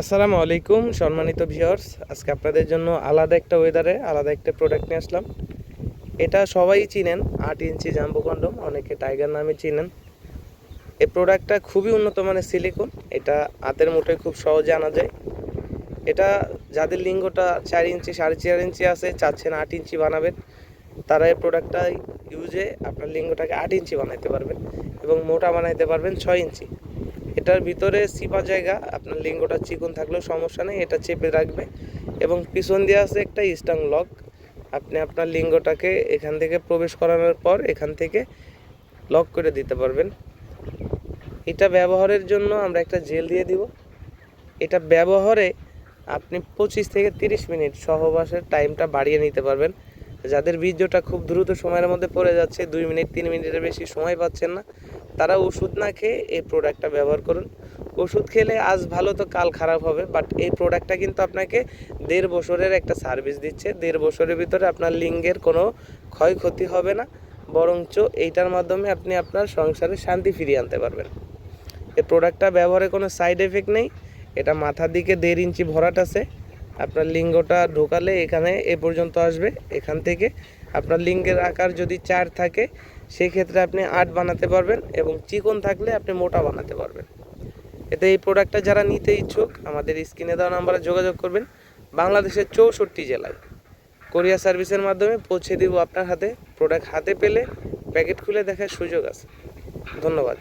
আসসালামু আলাইকুম, সম্মানিত ভিউয়ার্স আজকে আপনাদের জন্য আলাদা একটা ওয়েদারে আলাদা একটা প্রোডাক্ট নিয়ে আসলাম। এটা সবাই চিনেন, আট ইঞ্চি জাম্বো কন্ডম, অনেকে টাইগার নামে চিনেন। এই প্রোডাক্টটা খুবই উন্নত মানের সিলিকন এটা হাতের মুঠোয় খুব সহজে আনা যায়। এটা যাদের লিঙ্গটা চার ইঞ্চি, সাড়ে চার ইঞ্চি আছে, চাচ্ছেন আট ইঞ্চি বানাবেন, তারা এই প্রোডাক্টটা ইউজে আপনার লিঙ্গটাকে আট ইঞ্চি বানাইতে পারবেন এবং মোটা বানাইতে পারবেন ছয় ইঞ্চি। এটার ভিতরে সিপা জায়গা, আপনার লিঙ্গটা চিকন থাকলেও সমস্যা নেই, এটা চেপে রাখবে। এবং পিছন দিয়ে আছে একটা স্টাং লক। আপনি আপনার লিঙ্গটাকে এখান থেকে প্রবেশ করানোর পর এখান থেকে লক করে দিতে পারবেন। এটা ব্যবহারের জন্য আমরা একটা জেল দিয়ে দিব। এটা ব্যবহারে আপনি পঁচিশ থেকে তিরিশ মিনিট সহবাসের টাইমটা বাড়িয়ে নিতে পারবেন। যাদের বীর্যটা খুব দ্রুত সময়ের মধ্যে পড়ে যাচ্ছে, দুই মিনিট, তিন মিনিটের বেশি সময় পাচ্ছেন না, তারা ওষুধ না খেয়ে এই প্রোডাক্টটা ব্যবহার করুন। ওষুধ খেলে আজ ভালো তো কাল খারাপ হবে বাট এই প্রোডাক্টটা কিন্তু আপনাকে দেড় বছরের একটা সার্ভিস দিচ্ছে। দেড় বছরের ভিতরে আপনার লিঙ্গের কোনো ক্ষয়ক্ষতি হবে না, বরঞ্চ এইটার মাধ্যমে আপনি আপনার সংসারে শান্তি ফিরিয়ে আনতে পারবেন। এই প্রোডাক্টটা ব্যবহারে কোনো সাইড এফেক্ট নেই, এটা মাথার দিকে দেড় ইঞ্চি ভরাট আছে আপনার লিঙ্গটা ঢোকালে এখানে এ পর্যন্ত আসবে। এখান থেকে আপনার লিঙ্গের আকার যদি চার থাকে সেই ক্ষেত্রে আপনি আট বানাতে পারবেন এবং চিকন থাকলে আপনি মোটা বানাতে পারবেন। এতে এই প্রোডাক্টটা যারা নিতে ইচ্ছুক, আমাদের স্ক্রিনে দেওয়া নাম্বারে যোগাযোগ করবেন। বাংলাদেশের চৌষট্টি জেলায় কোরিয়া সার্ভিসের মাধ্যমে পৌঁছে দিব আপনার হাতে। প্রোডাক্ট হাতে পেলে প্যাকেট খুলে দেখার সুযোগ আছে। ধন্যবাদ।